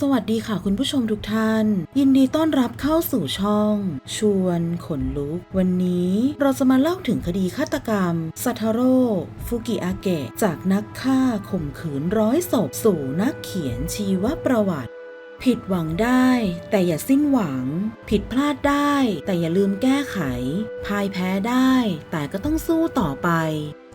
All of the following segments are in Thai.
สวัสดีค่ะคุณผู้ชมทุกท่าน ยินดีต้อนรับเข้าสู่ช่อง ชวนขนลุก วันนี้เราจะมาเล่าถึงคดีฆาตกรรมซาทาโร่ ฟุกิอาเกะ จากนักฆ่าข่มขืนร้อยศพสู่นักเขียนชีวประวัติผิดหวังได้ แต่อย่าสิ้นหวัง ผิดพลาดได้ แต่อย่าลืมแก้ไข พ่ายแพ้ได้ แต่ก็ต้องสู้ต่อไป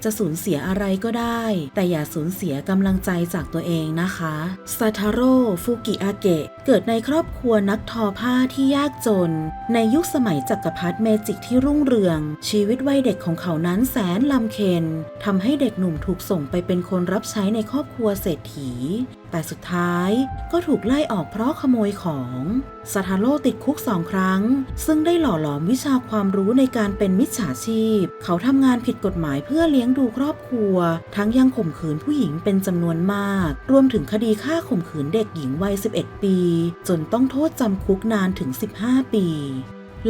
จะสูญเสียอะไรก็ได้ แต่อย่าสูญเสียกำลังใจจากตัวเองนะคะซาทาโร่ฟุกิอาเกะเกิดในครอบครัวนักทอผ้าที่ยากจน ในยุคสมัยจักรพรรดิเมจิกที่รุ่งเรือง ชีวิตวัยเด็กของเขานั้นแสนลำเค็นทำให้เด็กหนุ่มถูกส่งไปเป็นคนรับใช้ในครอบครัวเศรษฐี แต่สุดท้ายก็ถูกไล่ออกเพราะขโมยของซาทาโร่ติดคุกสองครั้ง ซึ่งได้หล่อหลอมวิชาความรู้ในการเป็นมิจฉาชีพ เขาทำงานผิดกฎหมายเพื่อเลี้ยงดูครอบครัว ทั้งยังข่มขืนผู้หญิงเป็นจำนวนมาก รวมถึงคดีฆ่าข่มขืนเด็กหญิงวัย 11 ปี จนต้องโทษจำคุกนานถึง 15 ปี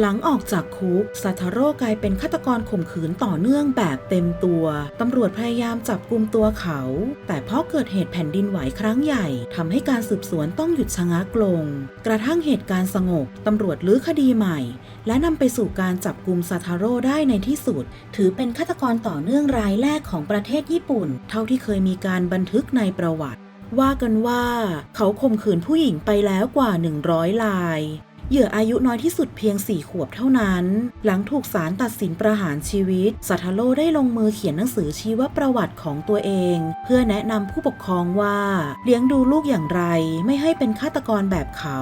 หลังออกจากคุกซาทาโร่กลายเป็นฆาตกรข่มขืนต่อเนื่องแบบเต็มตัว ตำรวจพยายามจับกลุ่มตัวเขา แต่เพราะเกิดเหตุแผ่นดินไหวครั้งใหญ่ทำให้การสืบสวนต้องหยุดชะงักลง กระทั่งเหตุการณ์สงบตำรวจลื้อคดีใหม่ และนำไปสู่การจับกลุ่มซาทาโร่ได้ในที่สุด ถือเป็นฆาตกรต่อเนื่องรายแรกของประเทศญี่ปุ่น เท่าที่เคยมีการบันทึกในประวัติ ว่ากันว่า เขาข่มขืนผู้หญิงไปแล้วกว่า 100ลาย เหยื่ออายุน้อยที่สุดเพียง 4 ขวบเท่านั้น หลังถูกศาลตัดสินประหารชีวิต สัทาโลได้ลงมือเขียนหนังสือชีวประวัติของตัวเอง เพื่อแนะนำผู้ปกครองว่า เลี้ยงดูลูกอย่างไรไม่ให้เป็นฆาตกรแบบเขา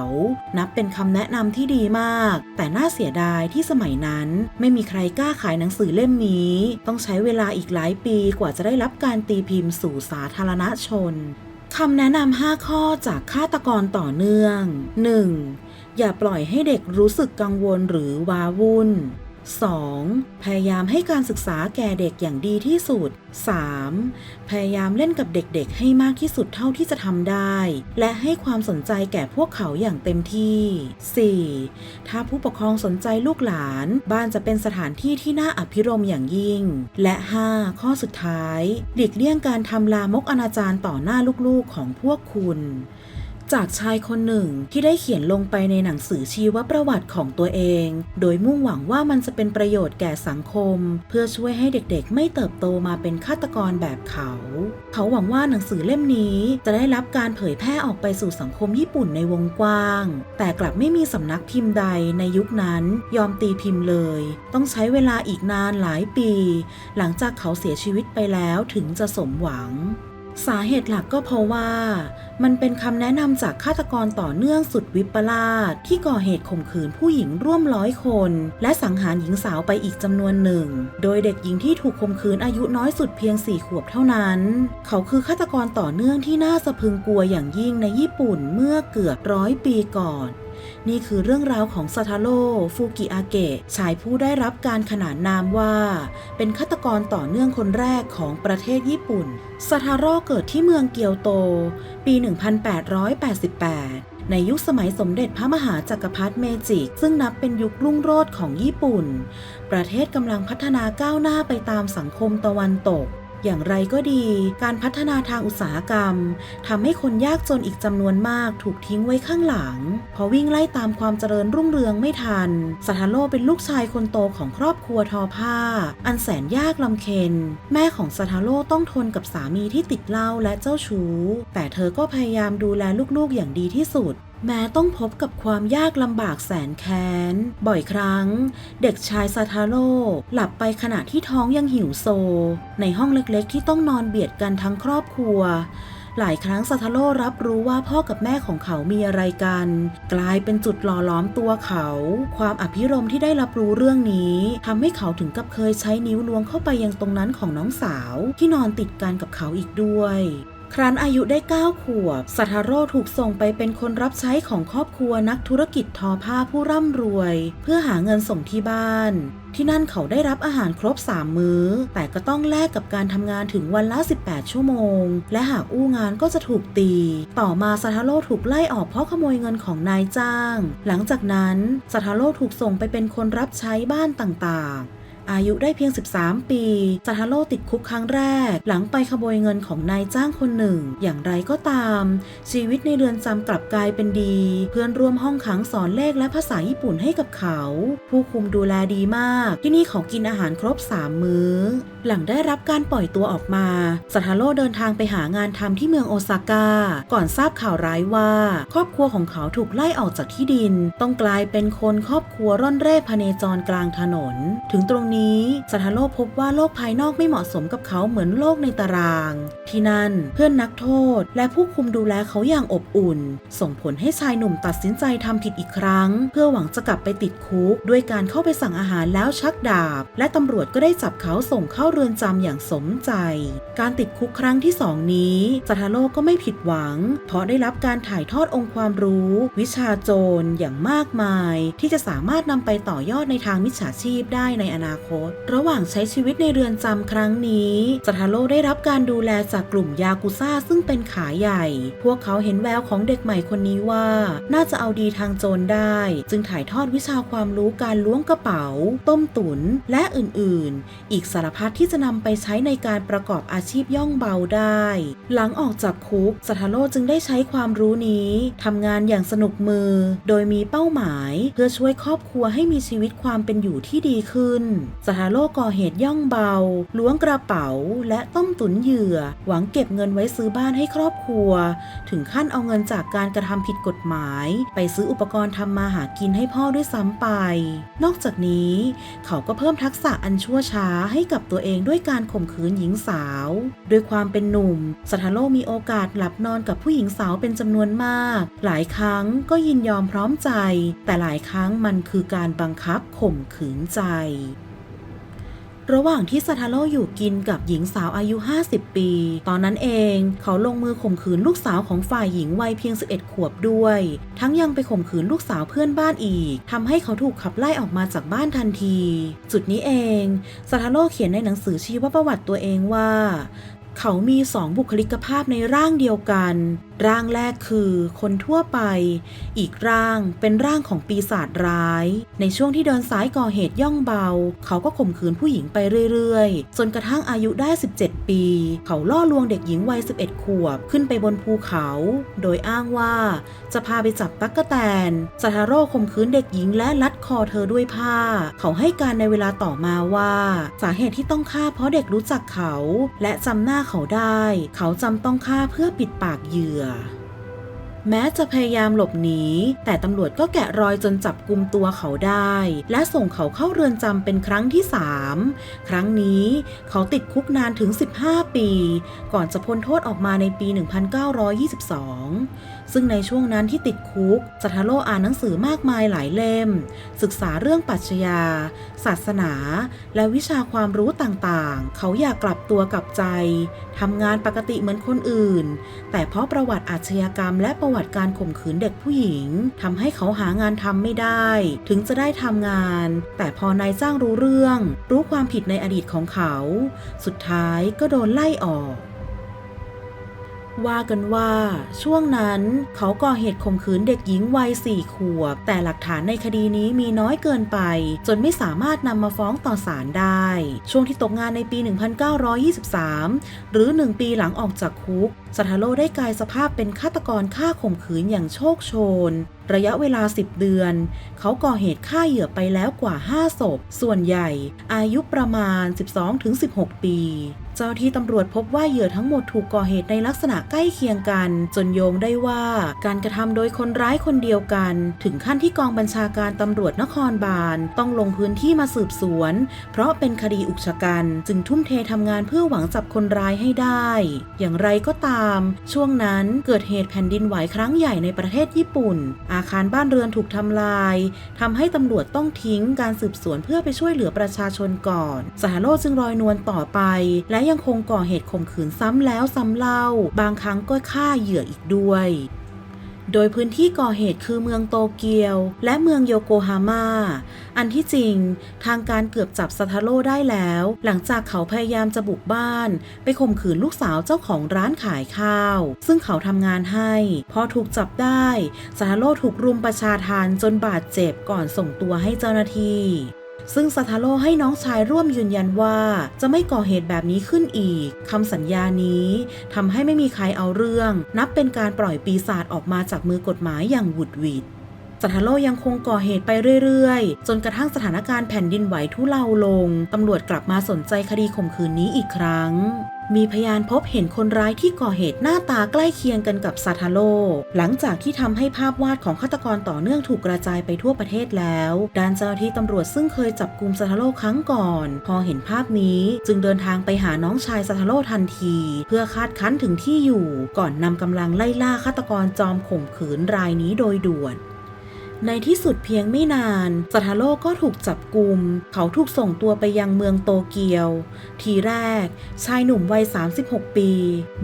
นับเป็นคำแนะนำที่ดีมาก แต่น่าเสียดายที่สมัยนั้น ไม่มีใครกล้าขายหนังสือเล่มนี้ ต้องใช้เวลาอีกหลายปีกว่าจะได้รับการตีพิมพ์สู่สาธารณชนคำแนะนำ 5 ข้อจากฆาตกรต่อเนื่อง 1. อย่าปล่อยให้เด็กรู้สึกกังวลหรือว้าวุ่น 2. พยายามให้การศึกษาแก่เด็กอย่างดีที่สุด 3. พยายามเล่นกับเด็กๆ ให้มากที่สุดเท่าที่จะทำได้ และให้ความสนใจแก่พวกเขาอย่างเต็มที่ 4. ถ้าผู้ปกครองสนใจลูกหลาน บ้านจะเป็นสถานที่ที่น่าอภิรมย์อย่างยิ่ง และ 5. ข้อสุดท้าย หลีกเลี่ยงการทำลามกอนาจารต่อหน้าลูกๆของพวกคุณ จากชายคนหนึ่งที่ได้เขียนลงไปในหนังสือชีวประวัติของตัวเอง โดยมุ่งหวังว่ามันจะเป็นประโยชน์แก่สังคม เพื่อช่วยให้เด็กๆ ไม่เติบโตมาเป็นฆาตกรแบบเขา เขาหวังว่าหนังสือเล่มนี้จะได้รับการเผยแพร่ออกไปสู่สังคมญี่ปุ่นในวงกว้าง แต่กลับไม่มีสำนักพิมพ์ใดในยุคนั้นยอมตีพิมพ์เลย ต้องใช้เวลาอีกนานหลายปี หลังจากเขาเสียชีวิตไปแล้วถึงจะสมหวัง สาเหตุหลักก็เพราะว่า มันเป็นคำแนะนำจากฆาตกรต่อเนื่องสุดวิปลาสที่ก่อเหตุข่มขืนผู้หญิงร่วมร้อยคน และสังหารหญิงสาวไปอีกจำนวนหนึ่ง โดยเด็กหญิงที่ถูกข่มขืนอายุน้อยสุดเพียงสี่ขวบเท่านั้น เขาคือฆาตกรต่อเนื่องที่น่าสะพรึงกลัวอย่างยิ่งในญี่ปุ่นเมื่อเกือบร้อยปีก่อน นี่คือเรื่องราวของซาทาโร่ฟูกิอาเกะชายผู้ได้รับการขนานนามว่า เป็นฆาตกรต่อเนื่องคนแรกของประเทศญี่ปุ่นซาทาโร่เกิดที่เมืองเกียวโต ปี 1888ในยุคสมัยสมเด็จพระมหาจักรพรรดิเมจิก ซึ่งนับเป็นยุครุ่งโรจน์ของญี่ปุ่น ประเทศกำลังพัฒนาก้าวหน้าไปตามสังคมตะวันตก อย่างไรก็ดี การพัฒนาทางอุตสาหกรรมทำให้คนยากจนอีกจำนวนมากถูกทิ้งไว้ข้างหลังเพราะวิ่งไล่ตามความเจริญรุ่งเรืองไม่ทัน สถาโลเป็นลูกชายคนโตของครอบครัวทอผ้า อันแสนยากลำเค็ญแม่ของสถาโลต้องทนกับสามีที่ติดเหล้าและเจ้าชู้ แต่เธอก็พยายามดูแลลูกๆอย่างดีที่สุด แม้ต้องพบกับความยากลำบากแสนแค้น บ่อยครั้ง เด็กชายซาทาโร่หลับไปขณะที่ท้องยังหิวโซ ในห้องเล็กๆ ที่ต้องนอนเบียดกันทั้งครอบครัว หลายครั้งซาทาโร่รับรู้ว่าพ่อกับแม่ของเขามีอะไรกัน กลายเป็นจุดหล่อล้อมตัวเขา ความอภิรมย์ที่ได้รับรู้เรื่องนี้ทำให้เขาถึงกับเคยใช้นิ้วล้วงเข้าไปยังตรงนั้นของน้องสาว ที่นอนติดกันกับเขาอีกด้วย ครั้นอายุได้ 9 ขวบซาทาโรถูกส่งไปเป็นคนรับใช้ของครอบครัวนักธุรกิจทอผ้าผู้ร่ำรวย เพื่อหาเงินส่งที่บ้าน ที่นั่นเขาได้รับอาหารครบ 3 มื้อ แต่ก็ต้องแลกกับการทำงานถึงวันละ 18 ชั่วโมง และหากอู้งานก็จะถูกตี ต่อมาซาทาโรถูกไล่ออกเพราะขโมยเงินของนายจ้าง หลังจากนั้นซาทาโรถูกส่งไปเป็นคนรับใช้บ้านต่างๆ อายุได้เพียง 13 ปีซาทาโร่ติดคุกครั้งแรก หลังไปขโมยเงินของนายจ้างคนหนึ่ง อย่างไรก็ตาม ชีวิตในเรือนจำกลับกลายเป็นดี เพื่อนร่วมห้องขังสอนเลขและภาษาญี่ปุ่นให้กับเขา ผู้คุมดูแลดีมาก ที่นี่เขากินอาหารครบ 3 มื้อหลังได้รับการปล่อยตัวออกมาซาทาโร่เดินทางไปหางานทำที่เมืองโอซาก้า ก่อนทราบข่าวร้ายว่า ครอบครัวของเขาถูกไล่ออกจากที่ดิน ต้องกลายเป็นคนครอบครัวร่อนเร่พเนจรกลางถนน ถึงตรงนี้ซาทาโร่พบว่าโลกภายนอกไม่เหมาะสมกับเขาเหมือนโลกในตาราง ที่นั่นเพื่อนนักโทษ และผู้คุมดูแลเขาอย่างอบอุ่น ส่งผลให้ชายหนุ่มตัดสินใจทำผิดอีกครั้ง เพื่อหวังจะกลับไปติดคุก ด้วยการเข้าไปสั่งอาหารแล้วชักดาบ และตำรวจก็ได้จับเขาส่งเข้าเรือนจำอย่างสมใจ การติดคุกครั้งที่สองนี้ซาทาโร่ก็ไม่ผิดหวัง เพราะได้รับการถ่ายทอดองค์ความรู้ วิชาโจรอย่างมากมาย ที่จะสามารถนำไปต่อยอดในทางมิจฉาชีพได้ในอนาคต ระหว่างใช้ชีวิตในเรือนจำครั้งนี้ซาทาโร่ได้รับการดูแลจากกลุ่มยากุซ่าซึ่งเป็นขาใหญ่ พวกเขาเห็นแววของเด็กใหม่คนนี้ว่า น่าจะเอาดีทางโจรได้ จึงถ่ายทอดวิชาความรู้การล้วงกระเป๋า ต้มตุนและอื่นๆ อีกสารพัดที่ที่จะนำไปใช้ในการประกอบอาชีพย่องเบาได้ หลังออกจากคุกสทาโร่จึงได้ใช้ความรู้นี้ทำงานอย่างสนุกมือ โดยมีเป้าหมาย เพื่อช่วยครอบครัวให้มีชีวิตความเป็นอยู่ที่ดีขึ้นสทาโร่ก่อเหตุย่องเบา ล้วงกระเป๋า และต้มตุนเหยื่อ หวังเก็บเงินไว้ซื้อบ้านให้ครอบครัว ถึงขั้นเอาเงินจากการกระทำผิดกฎหมาย ไปซื้ออุปกรณ์ทำมาหากินให้พ่อด้วยซ้ำไป นอกจากนี้ เขาก็เพิ่มทักษะอันชั่วช้าให้กับตัวเองด้วยการข่มขืนหญิงสาวด้วยความเป็นหนุ่มสทาโลมีโอกาสหลับนอนกับผู้หญิงสาวเป็นจำนวนมาก หลายครั้งก็ยินยอมพร้อมใจ แต่หลายครั้งมันคือการบังคับข่มขืนใจ ระหว่างที่ซาทาโร่อยู่กินกับหญิงสาวอายุ 50 ปี ตอนนั้นเองเขาลงมือข่มขืนลูกสาวของฝ่ายหญิงวัยเพียง 11 ขวบด้วย ทั้งยังไปข่มขืนลูกสาวเพื่อนบ้านอีกทำให้เขาถูกขับไล่ออกมาจากบ้านทันที จุดนี้เองซาทาโร่เขียนในหนังสือชีวประวัติตัวเองว่า เขามีสองบุคลิกภาพในร่างเดียวกัน ร่างแรกคือคนทั่วไป อีกร่างเป็นร่างของปีศาจร้าย ในช่วงที่เดินสายก่อเหตุย่องเบา เขาก็ข่มขืนผู้หญิงไปเรื่อยๆ จนกระทั่งอายุได้ 17 ปี เขาล่อลวงเด็กหญิงวัย 11 ขวบขึ้นไปบนภูเขา โดยอ้างว่าจะพาไปจับตั๊กแตนซาทาโร่ข่มขืนเด็กหญิงและลัดคอเธอด้วยผ้า เขาให้การในเวลาต่อมาว่า สาเหตุที่ต้องฆ่าเพราะเด็กรู้จักเขา และจำหน้าเขาได้ เขาจำต้องฆ่าเพื่อปิดปากเหยื่อ แม้จะพยายามหลบหนี แต่ตำรวจก็แกะรอยจนจับกุมตัวเขาได้ และส่งเขาเข้าเรือนจำเป็นครั้งที่3ครั้งนี้เขาติดคุกนานถึง 15ปี ก่อนจะพ้นโทษออกมาในปี 1922 ซึ่งในช่วงนั้นที่ติดคุกสัทโร่อ่านหนังสือมากมายหลายเล่ม ศึกษาเรื่องปรัชญา ศาสนา และวิชาความรู้ต่างๆ เขาอยากกลับตัวกลับใจทำงานปกติเหมือนคนอื่น แต่เพราะประวัติอาชญากรรม และประวัติการข่มขืนเด็กผู้หญิงทำให้เขาหางานทำไม่ได้ ถึงจะได้ทำงาน แต่พอนายจ้างรู้เรื่อง รู้ความผิดในอดีตของเขา สุดท้ายก็โดนไล่ออก ว่ากันว่าช่วงนั้นเขาก่อเหตุข่มขืนเด็กหญิงวัยสี่ขวบ แต่หลักฐานในคดีนี้มีน้อยเกินไป จนไม่สามารถนำมาฟ้องต่อศาลได้ ช่วงที่ตกงานในปี 1923 หรือ 1 ปีหลังออกจากคุกสทาโร่ได้กลายสภาพเป็นฆาตกรฆ่าข่มขืนอย่างโชคโชน ระยะเวลา 10 เดือน เขาก่อเหตุฆ่าเหยื่อไปแล้วกว่า 5 ศพ ส่วนใหญ่ อายุประมาณ 12-16 ปี จ้าที่ตำรวจพบว่าเหยื่อทั้งหมดถูกก่อเหตุในลักษณะใกล้เคียงกัน จนโยงได้ว่าการกระทำโดยคนร้ายคนเดียวกัน ถึงขั้นที่กองบัญชาการตำรวจนครบาล ต้องลงพื้นที่มาสืบสวน เพราะเป็นคดีอุกชะกันจึงทุ่มเททำงานเพื่อหวังจับคนร้ายให้ได้ อย่างไรก็ตาม ช่วงนั้นเกิดเหตุแผ่นดินไหวครั้งใหญ่ในประเทศญี่ปุ่น อาคารบ้านเรือนถูกทำลายทำให้ตำรวจต้องทิ้งการสืบสวนเพื่อไปช่วยเหลือประชาชนก่อนสหโลจึงรอยนวลต่อไปและยังคงก่อเหตุข่มขืนซ้ำแล้วซ้ำเล่า บางครั้งก็ฆ่าเหยื่ออีกด้วย โดยพื้นที่ก่อเหตุคือเมืองโตเกียว และเมืองโยโกฮาม่า อันที่จริงทางการเกือบจับซาทาโร่ได้แล้ว หลังจากเขาพยายามจะบุกบ้าน ไปข่มขืนลูกสาวเจ้าของร้านขายข้าว ซึ่งเขาทำงานให้ พอถูกจับได้ซาทาโร่ถูกรุมประชาทานจนบาดเจ็บก่อนส่งตัวให้เจ้าหน้าที่ ซึ่งซาทาโร่ให้น้องชายร่วมยืนยันว่า จะไม่ก่อเหตุแบบนี้ขึ้นอีกคำสัญญานี้ทำให้ไม่มีใครเอาเรื่อง นับเป็นการปล่อยปีศาจออกมาจากมือกฎหมายอย่างหวุดหวิดสัทาโร่ยังคงก่อเหตุไปเรื่อยๆ จนกระทั่งสถานการณ์แผ่นดินไหวทุเลาลง ตำรวจกลับมาสนใจคดีข่มขืนนี้อีกครั้ง มีพยานพบเห็นคนร้ายที่ก่อเหตุหน้าตาใกล้เคียงกันกับซาทาโร่หลังจากที่ทำให้ภาพวาดของฆาตกรต่อเนื่องถูกกระจายไปทั่วประเทศแล้ว ด้านเจ้าหน้าที่ตำรวจซึ่งเคยจับกลุ่มซาทาโร่ครั้งก่อน พอเห็นภาพนี้จึงเดินทางไปหาน้องชายซาทาโร่ทันที เพื่อคาดคั้นถึงที่อยู่ ก่อนนำกำลังไล่ล่าฆาตกรจอมข่มขืนรายนี้โดยด่วน ในที่สุดเพียงไม่นานซาทาโร่ก็ถูกจับกลุ่ม เขาถูกส่งตัวไปยังเมืองโตเกียว ทีแรก ชายหนุ่มวัย 36 ปี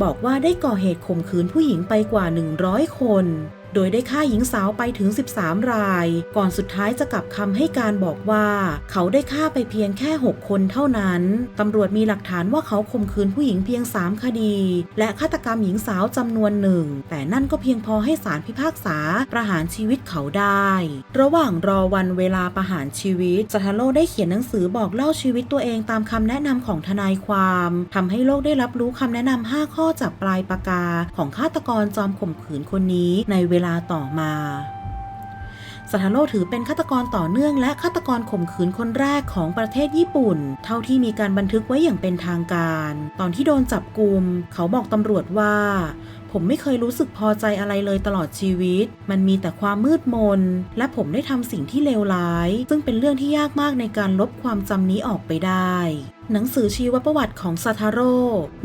บอกว่าได้ก่อเหตุข่มขืนผู้หญิงไปกว่า 100 คน โดยได้ฆ่าหญิงสาวไปถึง 13 ราย ก่อนสุดท้ายจะกลับคำให้การบอกว่า เขาได้ฆ่าไปเพียงแค่ 6 คนเท่านั้น ตำรวจมีหลักฐานว่าเขาข่มขืนผู้หญิงเพียง 3 คดี และฆาตกรรมหญิงสาวจำนวนหนึ่ง แต่นั่นก็เพียงพอให้ศาลพิพากษาประหารชีวิตเขาได้ ระหว่างรอวันเวลาประหารชีวิตจัทาโร่ได้เขียนหนังสือบอกเล่าชีวิตตัวเองตามคำแนะนำของทนายความทำให้โลกได้รับรู้คำแนะนำ5ข้อจากปลายปากกาของฆาตกรจอมข่มขืนคนนี้ในเวลาต่อมาซาทาโร่ถือเป็นฆาตกรต่อเนื่องและฆาตกรข่มขืนคนแรกของประเทศญี่ปุ่น เท่าที่มีการบันทึกไว้อย่างเป็นทางการ ตอนที่โดนจับกลุม เขาบอกตำรวจว่าผมไม่เคยรู้สึกพอใจอะไรเลยตลอดชีวิต มันมีแต่ความมืดมน และผมได้ทำสิ่งที่เลวร้าย ซึ่งเป็นเรื่องที่ยากมากในการลบความจำนี้ออกไปได้ หนังสือชีวประวัติของซาทาโร่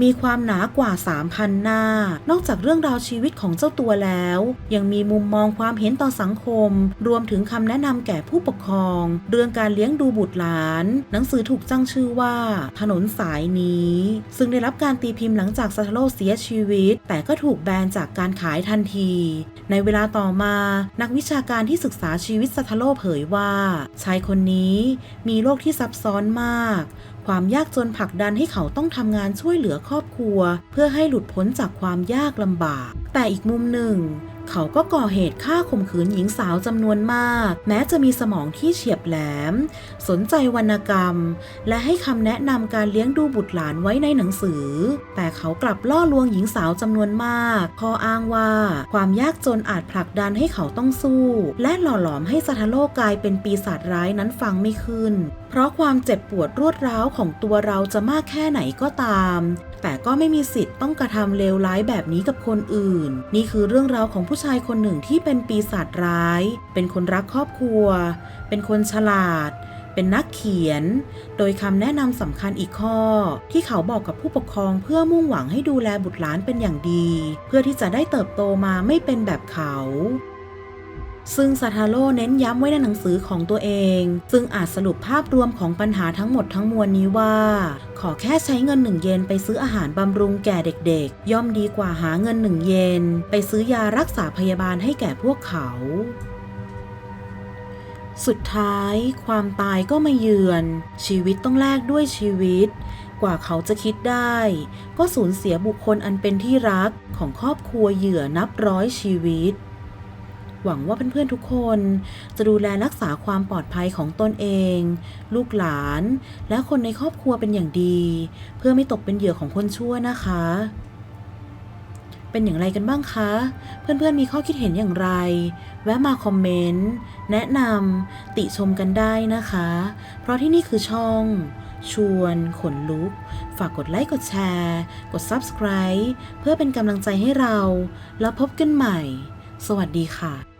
มีความหนากว่า 3,000 หน้า นอกจากเรื่องราวชีวิตของเจ้าตัวแล้ว ยังมีมุมมองความเห็นต่อสังคม รวมถึงคำแนะนำแก่ผู้ปกครอง เรื่องการเลี้ยงดูบุตรหลาน หนังสือถูกตั้งชื่อว่า ถนนสายนี้ ซึ่งได้รับการตีพิมพ์หลังจากซาทาโร่เสียชีวิต แต่ก็ถูกแบนจากการขายทันที ในเวลาต่อมา นักวิชาการที่ศึกษาชีวิตซาทาโลกเผยว่า ชายคนนี้มีโรคที่ซับซ้อนมาก ความยากจนผลักดันให้เขาต้องทำงานช่วยเหลือครอบครัว เพื่อให้หลุดพ้นจากความยากลำบาก แต่อีกมุมหนึ่ง เขาก็ก่อเหตุฆ่าข่มขืนหญิงสาวจำนวนมาก แม้จะมีสมองที่เฉียบแหลม สนใจวรรณกรรม และให้คำแนะนำการเลี้ยงดูบุตรหลานไว้ในหนังสือ แต่เขากลับล่อลวงหญิงสาวจำนวนมากพออ้างว่า ความยากจนอาจผลักดันให้เขาต้องสู้ และหล่อหลอมให้ซาทโร่กลายเป็นปีศาจร้ายนั้นฟังไม่ขึ้น เพราะความเจ็บปวดรวดร้าวของตัวเราจะมากแค่ไหนก็ตาม แต่ก็ไม่มีสิทธิ์ต้องกระทำเลวร้ายแบบนี้กับคนอื่น นี่คือเรื่องราวของผู้ชายคนหนึ่งที่เป็นปีศาจร้าย เป็นคนรักครอบครัว เป็นคนฉลาด เป็นนักเขียน โดยคำแนะนำสำคัญอีกข้อ ที่เขาบอกกับผู้ปกครองเพื่อมุ่งหวังให้ดูแลบุตรหลานเป็นอย่างดี เพื่อที่จะได้เติบโตมาไม่เป็นแบบเขา ซึ่งซาทาโร่เน้นย้ำไว้ในหนังสือของตัวเอง ซึ่งอาจสรุปภาพรวมของปัญหาทั้งหมดทั้งมวลนี้ว่า ขอแค่ใช้เงินหนึ่งเยนไปซื้ออาหารบำรุงแก่เด็กๆ ย่อมดีกว่าหาเงินหนึ่งเยนไปซื้อยารักษาพยาบาลให้แก่พวกเขา สุดท้าย ความตายก็มาเยือน ชีวิตต้องแลกด้วยชีวิต กว่าเขาจะคิดได้ ก็สูญเสียบุคคลอันเป็นที่รักของครอบครัวเหยื่อนับร้อยชีวิต หวังว่าเพื่อนๆทุกคน จะดูแลรักษาความปลอดภัยของตนเอง ลูกหลาน และคนในครอบครัวเป็นอย่างดี เพื่อไม่ตกเป็นเหยื่อของคนชั่วนะคะ เป็นอย่างไรกันบ้างคะ เพื่อนๆมีข้อคิดเห็นอย่างไร แวะมาคอมเมนต์ แนะนำติชมกันได้นะคะ เพราะที่นี่คือช่องชวนขนลุก ฝากกดไลค์ กดแชร์ กด Subscribe เพื่อเป็นกำลังใจให้เรา แล้วพบกันใหม่ สวัสดีค่ะ